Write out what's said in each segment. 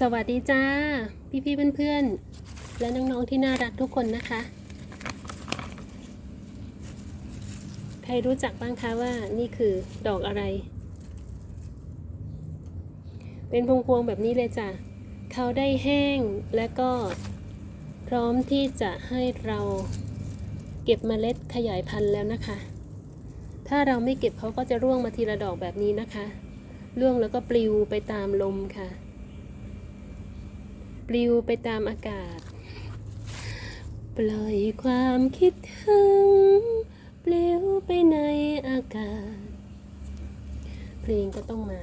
สวัสดีจ้าพี่พี่ๆเพื่อนๆ และน้องๆที่น่ารักทุกคนนะคะ ใครรู้จักบ้างคะว่านี่คือดอกอะไร เป็นพวงๆแบบนี้เลยจ้ะเขาได้แห้งและก็พร้อมที่จะให้เราเก็บเมล็ดขยายพันธุ์แล้วนะคะ ถ้าเราไม่เก็บเขาก็จะร่วงมาทีละดอกแบบนี้นะคะ ร่วงแล้วก็ปลิวไปตามลมค่ะ ปลิวไปตามอากาศ ปล่อยความคิดถึง ปลิวไปในอากาศ เพลงก็ต้องมา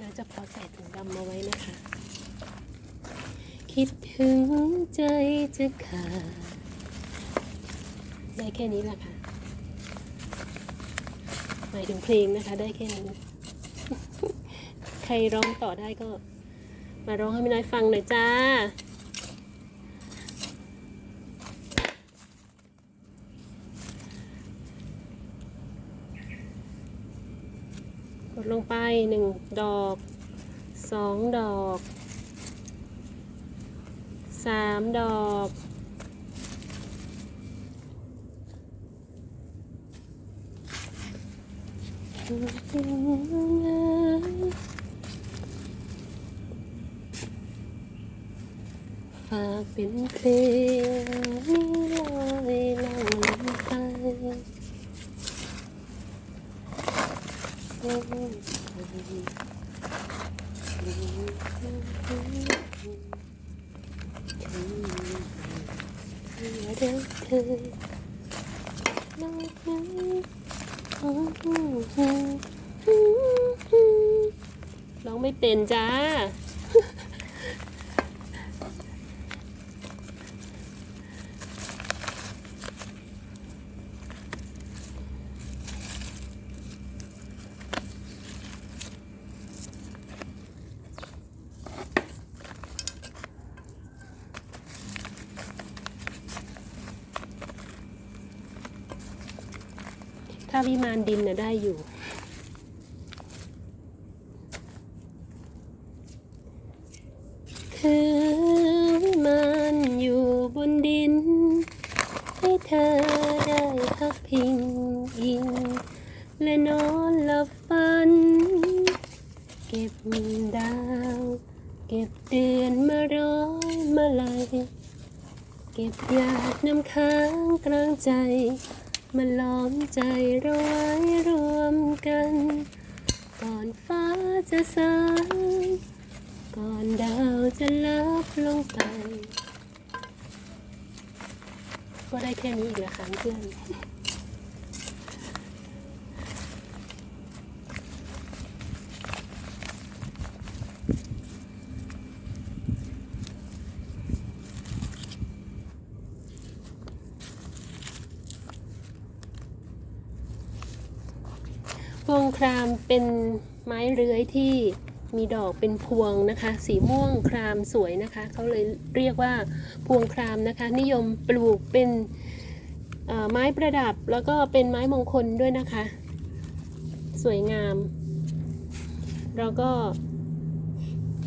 เราจะขอใส่ถุงดำมาไว้นะคะ คิดถึงใจจะขาด ได้แค่นี้แหละค่ะ หมายถึงเพลงนะคะ ได้แค่นี้ ใครร้องต่อได้ก็ มาร้องให้พี่น้อยฟังหน่อยจ้ากดลงไปหนึ่งดอกสองดอกสามดอก ฝากเป็นเพลงนี้ลอยล่องลมไปรักเธอมากนั้น ร้องไม่เป็นจ้า ถ้าวิมานดินน่ะได้อยู่ คือวิมานอยู่บนดิน ให้เธอได้พักพิงอิงและนอนหลับฝัน เก็บดาว เก็บเดือนมาร้อยมาลายเก็บหยาดน้ำค้างกลางใจ มาล้อมใจเราไว้รวมกัน ก่อนฟ้าจะสางก่อนดาวจะลับลงไป ก็ได้แค่นี้อีกแล้วค่ะเพื่อน งครามเป็นไม้เลื้อยที่มีดอกเป็นพวงนะคะ สีม่วงครามสวยนะคะ เขาเลยเรียกว่าพวงครามนะคะ นิยมปลูกเป็นไม้ประดับแล้วก็เป็นไม้มงคลด้วยนะคะ สวยงาม เราก็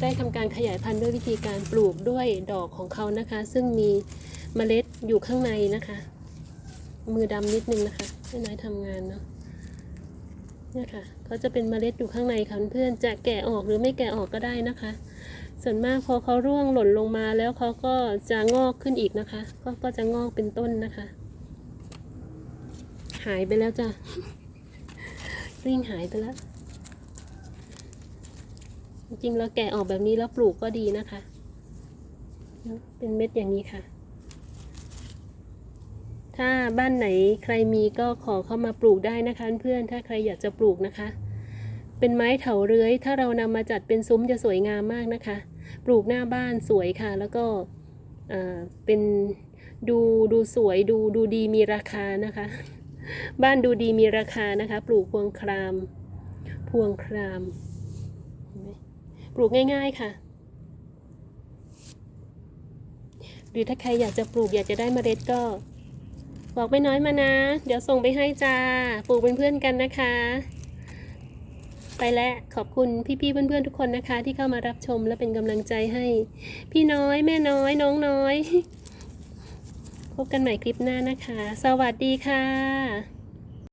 ได้ทำการขยายพันธุ์ด้วยวิธีการปลูกด้วยดอกของเขานะคะ ซึ่งมีเมล็ดอยู่ข้างในนะคะ มือดำนิดนึงนะคะให้น้อยทำงานเนาะ เนี่ยค่ะเขาจะเป็นเมล็ดอยู่ข้างในค่ะเพื่อนจะแกะออกหรือไม่แกะออกก็ได้นะคะ ส่วนมากพอเขาร่วงหล่นลงมาแล้วเขาก็จะงอกขึ้นอีกนะคะ ก็ก็จะงอกเป็นต้นนะคะ หายไปแล้วจ้ะริ่งหายไปแล้ว จริงๆแล้วแกะออกแบบนี้แล้วปลูกก็ดีนะคะ เป็นเม็ดอย่างนี้ค่ะ ถ้าบ้านไหนใครมีก็ขอเข้ามาปลูกได้นะคะเพื่อนถ้าใครอยากจะปลูกนะคะ เป็นไม้เถาเรื้อย ถ้าเรานำมาจัดเป็นซุ้มจะสวยงามมากนะคะ ปลูกหน้าบ้านสวยค่ะ แล้วก็เป็นดูดูสวยดูดูดีมีราคานะคะ บ้านดูดีมีราคานะคะ ปลูกพวงคราม พวงคราม ปลูกง่ายๆค่ะหรือถ้าใครอยากจะปลูกอยากจะได้เมล็ดก็ บอกไม่น้อยมานะ เดี๋ยวส่งไปให้จ้า ปลูกเป็นเพื่อนกันนะคะ ไปแล้วขอบคุณพี่ๆเพื่อนๆทุกคนนะคะ ที่เข้ามารับชมและเป็นกำลังใจให้ พี่น้อยแม่น้อยน้องน้อย พบกันใหม่คลิปหน้านะคะ สวัสดีค่ะ